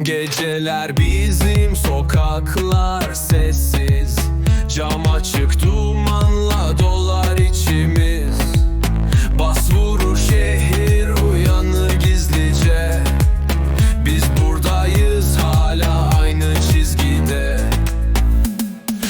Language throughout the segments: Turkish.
Geceler bizim sokaklar sessiz. Cam açık dumanla dolar içimiz. Bas vurur şehir uyanır gizlice. Biz buradayız hala aynı çizgide.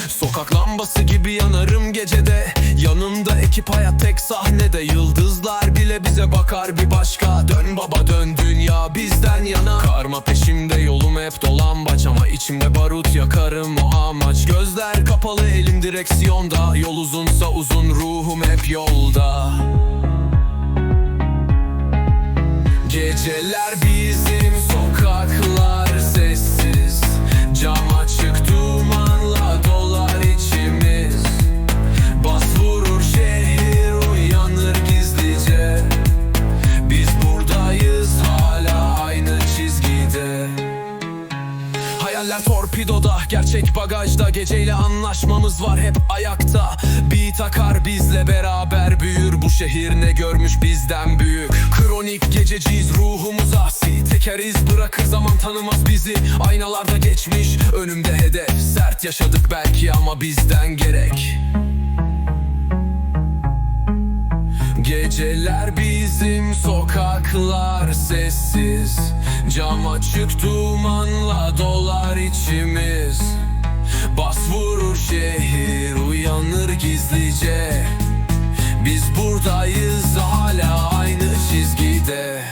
Sokak lambası gibi yanarım gecede Yanımda ekip hayat tek sahnede. Yıldızlar bile bize bakar bir başka. Dön baba dön dünya bizden yana. Karma peşimde yolum hep dolambaç Ama içimde barut yakarım o amaç. Gözler kapalı elim direksiyonda. Yol uzunsa uzun ruhum hep yolda. Geceler bizim Hayaller torpidoda, gerçek bagajda. Geceyle anlaşmamız var hep ayakta. Beat akar bizle beraber. Büyür Bu şehir ne görmüş bizden büyük. Kronik gececiyiz ruhumuz asi Teker iz bırakır zaman tanımaz bizi. Aynalarda geçmiş önümde hedef. Sert yaşadık belki ama bizden gerek. Geceler bizim sokaklar sessiz Cam açık dumanla dolar içimiz. Bas vurur şehir uyanır gizlice. Biz buradayız hala aynı çizgide